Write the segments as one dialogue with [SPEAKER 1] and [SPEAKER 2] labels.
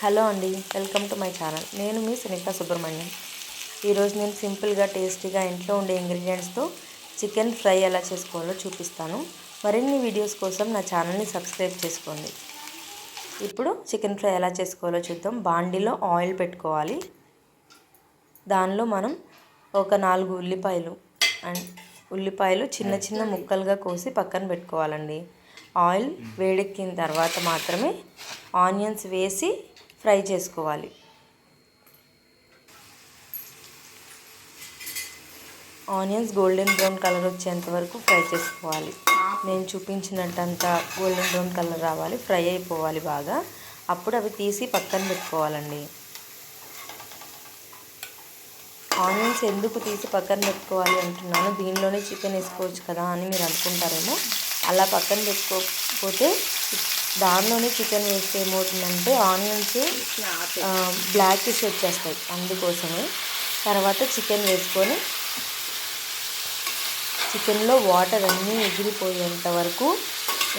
[SPEAKER 1] Hello అండి welcome to my channel. నేను మీ సునీత సుబ్రహ్మణ్యం. ఈరోజు నేను సింపుల్గా టేస్టీగా ఇంట్లో ఉండే ఇంగ్రీడియంట్స్తో చికెన్ ఫ్రై ఎలా చేసుకోవాలో చూపిస్తాను. మరిన్ని వీడియోస్ కోసం నా ఛానల్ని సబ్స్క్రైబ్ చేసుకోండి. ఇప్పుడు చికెన్ ఫ్రై ఎలా చేసుకోవాలో చూద్దాం. బాండీలో ఆయిల్ పెట్టుకోవాలి. దానిలో మనం ఒక నాలుగు ఉల్లిపాయలు అండ్ ఉల్లిపాయలు చిన్న చిన్న ముక్కలుగా కోసి పక్కన పెట్టుకోవాలండి. ఆయిల్ వేడెక్కిన తర్వాత మాత్రమే ఆనియన్స్ వేసి ఫ్రై చేసుకోవాలి. ఆనియన్స్ గోల్డెన్ బ్రౌన్ కలర్ వచ్చేంత వరకు ఫ్రై చేసుకోవాలి. నేను చూపించినట్టంతా గోల్డెన్ బ్రౌన్ కలర్ రావాలి ఫ్రై అయిపోవాలి బాగా. అప్పుడు అవి తీసి పక్కన పెట్టుకోవాలండి. ఆనియన్స్ ఎందుకు తీసి పక్కన పెట్టుకోవాలి అంటున్నాను. దీనిలోనే చికెన్ వేసుకోవచ్చు కదా అని మీరు అనుకుంటారేమో. అలా పక్కన పెట్టుకోకపోతే దానిలోనే చికెన్ వేస్తే ఏమవుతుందంటే ఆనియన్స్ బ్లాకిష్ వచ్చేస్తాయి అందుకోసమే. తర్వాత చికెన్ వేసుకొని చికెన్లో వాటర్ అన్నీ ఎగిరిపోయేంత వరకు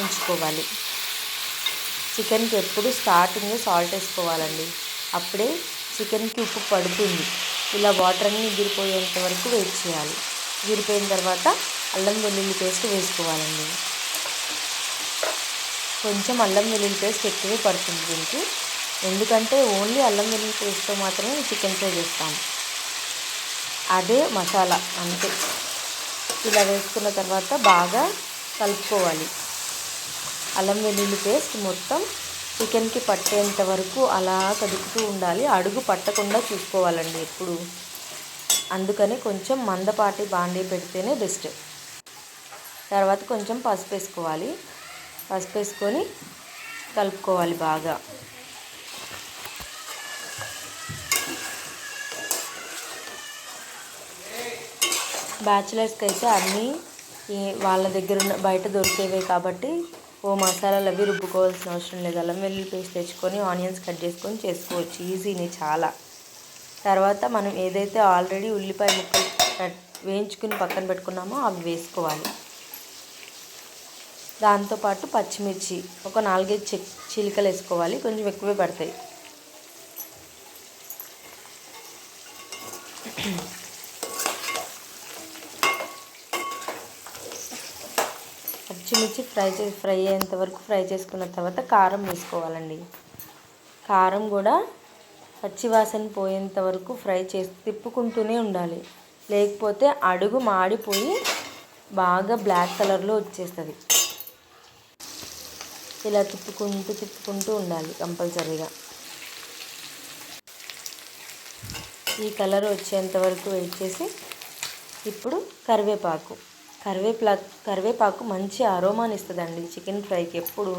[SPEAKER 1] ఉంచుకోవాలి. చికెన్కి ఎప్పుడు స్టార్టింగ్ సాల్ట్ వేసుకోవాలండి. అప్పుడే చికెన్కి ఉప్పు పడుతుంది. ఇలా వాటర్ అన్నీ ఎగిరిపోయేంత వరకు వెయిట్ చేయాలి. ఎగిరిపోయిన తర్వాత అల్లం వెల్లుల్లి పేస్ట్ వేసుకోవాలండి. కొంచెం అల్లం వెల్లుల్లి పేస్ట్ ఎక్కువే పడుతుంది దీనికి. ఎందుకంటే ఓన్లీ అల్లం వెల్లుల్లి పేస్ట్తో మాత్రమే చికెన్ ఫ్రై చేస్తాం అదే మసాలా అంతే. ఇలా వేసుకున్న తర్వాత బాగా కలుపుకోవాలి. అల్లం వెల్లుల్లి పేస్ట్ మొత్తం చికెన్కి పట్టేంత వరకు అలా కదుపుతూ ఉండాలి. అడుగు పట్టకుండా చూసుకోవాలండి ఎప్పుడు. అందుకని కొంచెం మందపాటి బాండీ పెడితేనే బెస్ట్. తర్వాత కొంచెం పసుపు వేసుకోవాలి. పసుపు వేసుకొని కలుపుకోవాలి బాగా. బ్యాచిలర్స్కి అయితే అన్నీ వాళ్ళ దగ్గర ఉన్న బయట దొరికేవే కాబట్టి ఓ మసాలాలు అవి రుబ్బుకోవాల్సిన అవసరం లేదు. అల్లం వెల్లుల్లి పేస్ట్ తెచ్చుకొని ఆనియన్స్ కట్ చేసుకొని చేసుకోవచ్చు. ఈజీని చాలా. తర్వాత మనం ఏదైతే ఆల్రెడీ ఉల్లిపాయ ముక్కలు వేయించుకుని పక్కన పెట్టుకున్నామో అవి వేసుకోవాలి. దాంతోపాటు పచ్చిమిర్చి ఒక నాలుగైదు చి చిలికలు వేసుకోవాలి కొంచెం ఎక్కువే పడతాయి. పచ్చిమిర్చి ఫ్రై చేసి ఫ్రై అయ్యేంత వరకు ఫ్రై చేసుకున్న తర్వాత కారం వేసుకోవాలండి. కారం కూడా పచ్చివాసన పోయేంత వరకు ఫ్రై చేసి తిప్పుకుంటూనే ఉండాలి. లేకపోతే అడుగు మాడిపోయి బాగా బ్లాక్ కలర్లో వచ్చేస్తుంది. ఇలా తిప్పుకుంటూ తిప్పుకుంటూ ఉండాలి కంపల్సరీగా. ఈ కలర్ వచ్చేంత వరకు వెయిట్ చేసి ఇప్పుడు కరివేపాకు. కరివేపా కరివేపాకు మంచి అరోమాని ఇస్తుందండి చికెన్ ఫ్రైకి ఎప్పుడు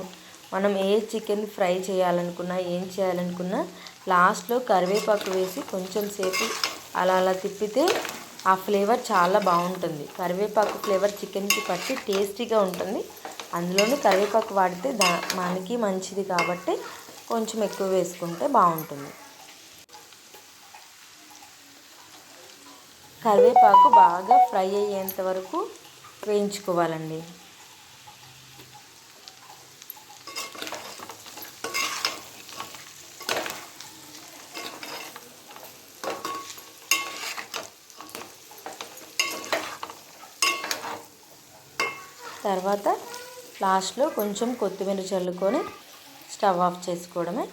[SPEAKER 1] మనం ఏ చికెన్ ఫ్రై చేయాలనుకున్నా ఏం చేయాలనుకున్నా లాస్ట్లో కరివేపాకు వేసి కొంచెం సేపు అలా అలా తిప్పితే ఆ ఫ్లేవర్ చాలా బాగుంటుంది. కరివేపాకు ఫ్లేవర్ చికెన్కి పట్టి టేస్టీగా ఉంటుంది. అందులోనే కరివేపాకు వాడితే దా మనకి మంచిది కాబట్టి కొంచెం ఎక్కువ వేసుకుంటే బాగుంటుంది. కరివేపాకు బాగా ఫ్రై అయ్యేంత వరకు వేయించుకోవాలండి. తర్వాత లాస్ట్లో కొంచెం కొత్తిమీర చల్లుకొని స్టవ్ ఆఫ్ చేసుకోవడమే.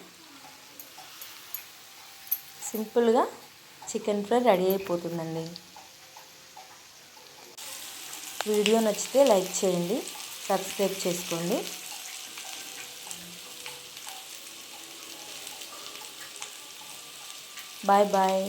[SPEAKER 1] సింపుల్గా చికెన్ ఫ్రై రెడీ అయిపోతుందండి. వీడియో నచ్చితే లైక్ చేయండి సబ్స్క్రైబ్ చేసుకోండి. Bye bye.